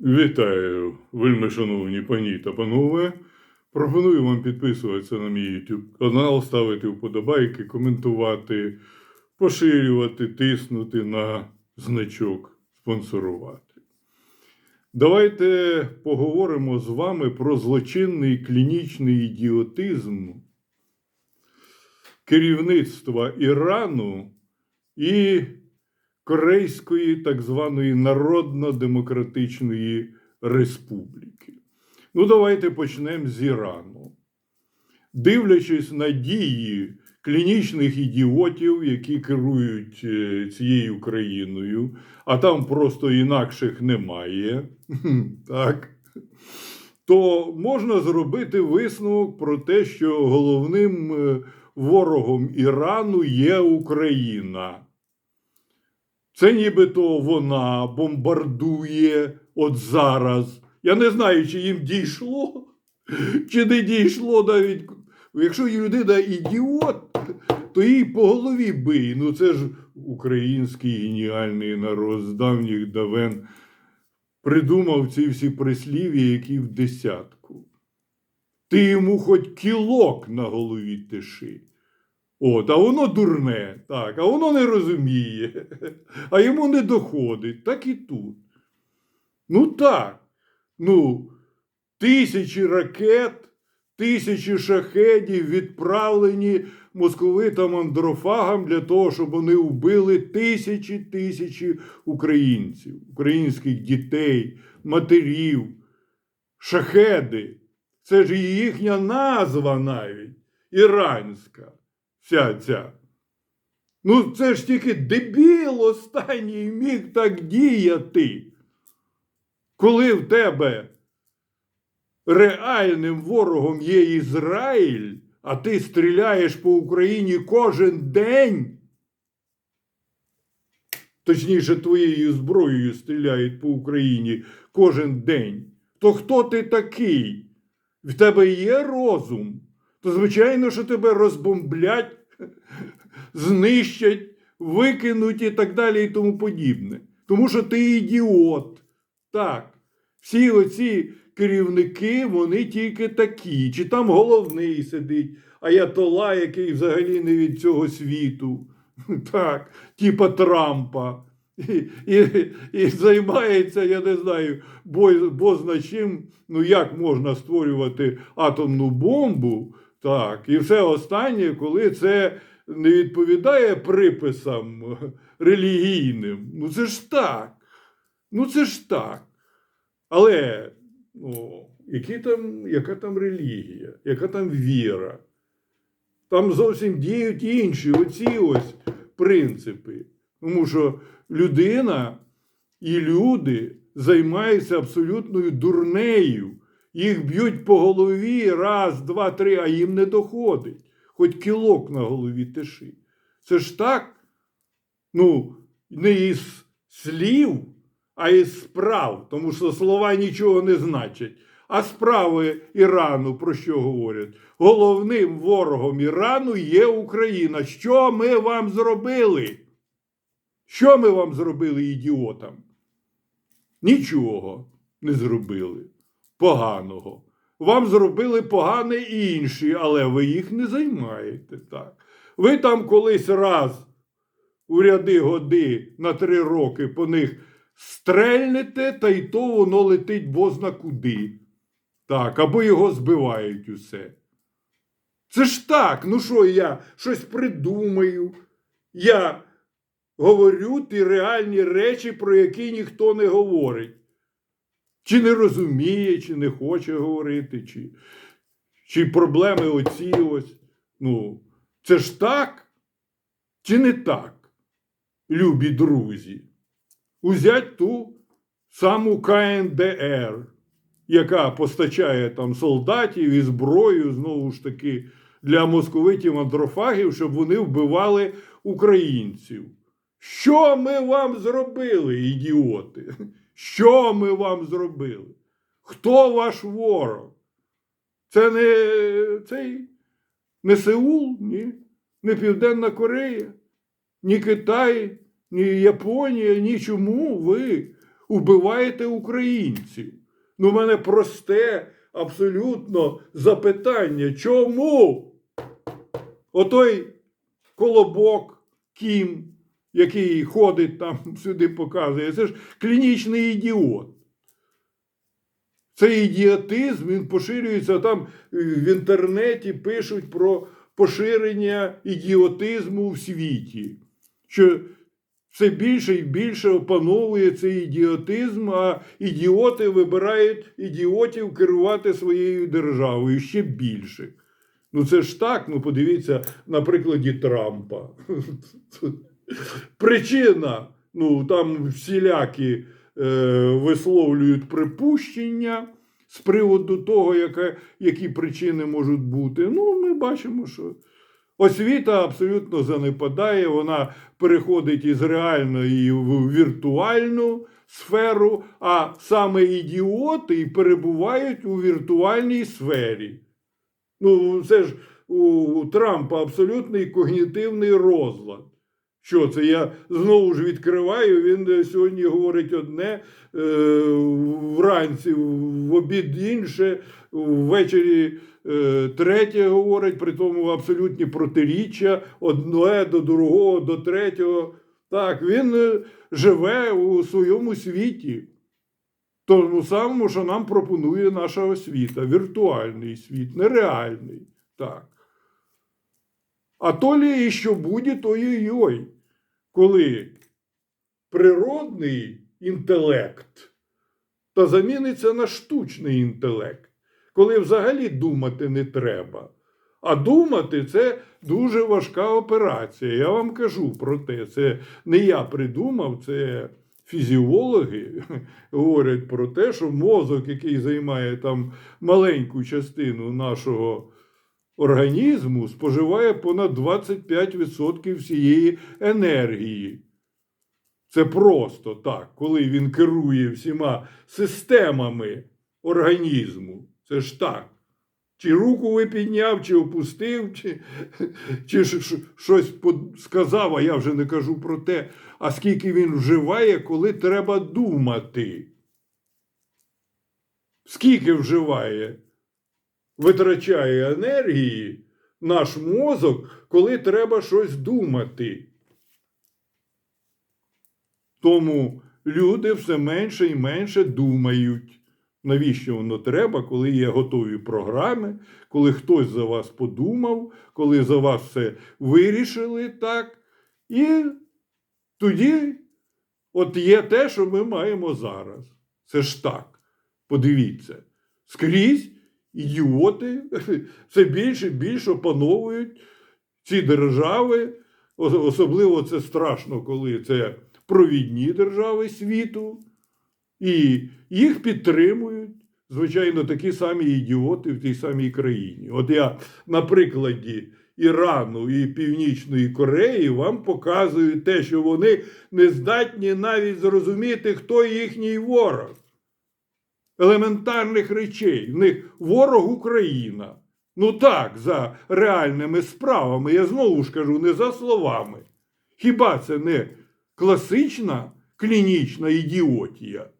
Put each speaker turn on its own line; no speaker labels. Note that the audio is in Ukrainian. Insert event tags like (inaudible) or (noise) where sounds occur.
Вітаю, вельми шановні пані та панове. Пропоную вам підписуватися на мій YouTube канал, ставити вподобайки, коментувати, поширювати, тиснути на значок спонсорувати. Давайте поговоримо з вами про злочинний клінічний ідіотизм керівництва Ірану і Корейської так званої Народно-Демократичної Республіки. Ну, давайте почнемо з Ірану. Дивлячись на дії клінічних ідіотів, які керують е, цією країною, а там просто інакших немає, (laughs) так, то можна зробити висновок про те, що головним е, ворогом Ірану є Україна. Це нібито вона бомбардує от зараз. Я не знаю, чи їм дійшло, чи не дійшло навіть. Якщо людина ідіот, то їй по голові бий. Ну це ж український геніальний народ з давніх давен придумав ці всі прислів'я, які в десятку. Ти йому хоч кілок на голові тиши. От, а воно дурне, так, а воно не розуміє, (laughs) а йому не доходить, так і тут. Ну так. Ну, тисячі ракет, тисячі шахедів відправлені московитам андрофагам для того, щоб вони вбили тисячі тисячі українців, українських дітей, матерів, шахеди. Це ж їхня назва навіть іранська вся ця. Ну, це ж тільки дебіл останній міг так діяти. Коли в тебе реальним ворогом є Ізраїль, а ти стріляєш по Україні кожен день. Точніше, твоєю зброєю стріляють по Україні кожен день. То хто ти такий? В тебе є розум? То, звичайно, що тебе розбомблять, знищать, викинуть і так далі і тому подібне. Тому що ти ідіот. Так. Всі оці керівники, вони тільки такі. Чи там головний сидить, аятола, який взагалі не від цього світу. (laughs) Так, типа Трампа. І, і, і займається, я не знаю, бо, бозна чим, ну як можна створювати атомну бомбу, так, і все останнє, коли це не відповідає приписам релігійним. Ну це ж так. Ну це ж так. Але ну, які там, яка там релігія, яка там віра? Там зовсім діють інші оці ось принципи. Тому що людина і люди займаються абсолютною дурнею. Їх б'ють по голові раз, два, три, а їм не доходить. Хоч кілок на голові тиши. Це ж так. Ну, не із слів, а із справ, тому що слова нічого не значать. А справи Ірану про що говорять? Головним ворогом Ірану є Україна. Що ми вам зробили? Що ми вам зробили ідіотам? Нічого не зробили поганого. Вам зробили погане інші, але ви їх не займаєте так. Ви там колись раз у ряди годи на три роки по них стрельнете, та й то воно летить бозна куди. Так, або його збивають усе. Це ж так, ну що я щось придумаю. Я говорю ті реальні речі, про які ніхто не говорить. Чи не розуміє, чи не хоче говорити, чи, чи проблеми оці ось. Ну, це ж так, чи не так, любі друзі? Узять ту саму КНДР, яка постачає там солдатів і зброю, знову ж таки, для московитів андрофагів, щоб вони вбивали українців. Що ми вам зробили, ідіоти? Що ми вам зробили? Хто ваш ворог? Це не цей не Сеул, ні, не Південна Корея, ні Китай, ні Японія, ні чому ви Убиваєте українців. Ну, в мене просте абсолютно запитання. Чому? Отой колобок Кім, який ходить там сюди показує, це ж клінічний ідіот. Цей ідіотизм він поширюється там е, в інтернеті, пишуть про поширення ідіотизму в світі. Що все більше і більше опановує цей ідіотизм, а ідіоти вибирають ідіотів керувати своєю державою ще більше. Ну це ж так, ну подивіться на прикладі Трампа. (laughs) Причина, ну там всілякі е, висловлюють припущення з приводу того, яка, які причини можуть бути. Ну, ми бачимо, що освіта абсолютно занепадає, вона переходить із реальної в віртуальну сферу, а саме ідіоти перебувають у віртуальній сфері. Ну, це ж у Трампа абсолютний когнітивний розлад. Що це? Я знову ж відкриваю. Він е, сьогодні говорить одне, е, вранці, в обід інше, ввечері е, третє говорить, при тому абсолютні протиріччя одне до другого, до третього. Так, він живе у своєму світі. Тому самому, що нам пропонує наша освіта, віртуальний світ, нереальний. Так. А то лі і що буде, то ой-ой. Коли природний інтелект та заміниться на штучний інтелект, коли взагалі думати не треба. А думати це дуже важка операція. Я вам кажу про те. Це не я придумав, це фізіологи (laughs) говорять про те, що мозок, який займає там маленьку частину нашого організму, споживає понад 25% всієї енергії. Це просто так, коли він керує всіма системами організму. Це ж так. Чи руку ви підняв, чи опустив, чи, чи щось сказав, а я вже не кажу про те, а скільки він вживає, коли треба думати. Скільки вживає, витрачає енергії наш мозок, коли треба щось думати. Тому люди все менше і менше думають. Навіщо воно треба, коли є готові програми, коли хтось за вас подумав, коли за вас все вирішили так. І тоді от є те, що ми маємо зараз. Це ж так. Подивіться, скрізь ідіоти все більше і більше опановують ці держави. Особливо це страшно, коли це провідні держави світу. І їх підтримують, звичайно, такі самі ідіоти в тій самій країні. От я на прикладі Ірану і Північної Кореї вам показую те, що вони не здатні навіть зрозуміти, хто їхній ворог. Елементарних речей. В них ворог Україна. Ну так, за реальними справами. Я знову ж кажу, не за словами. Хіба це не класична клінічна ідіотія?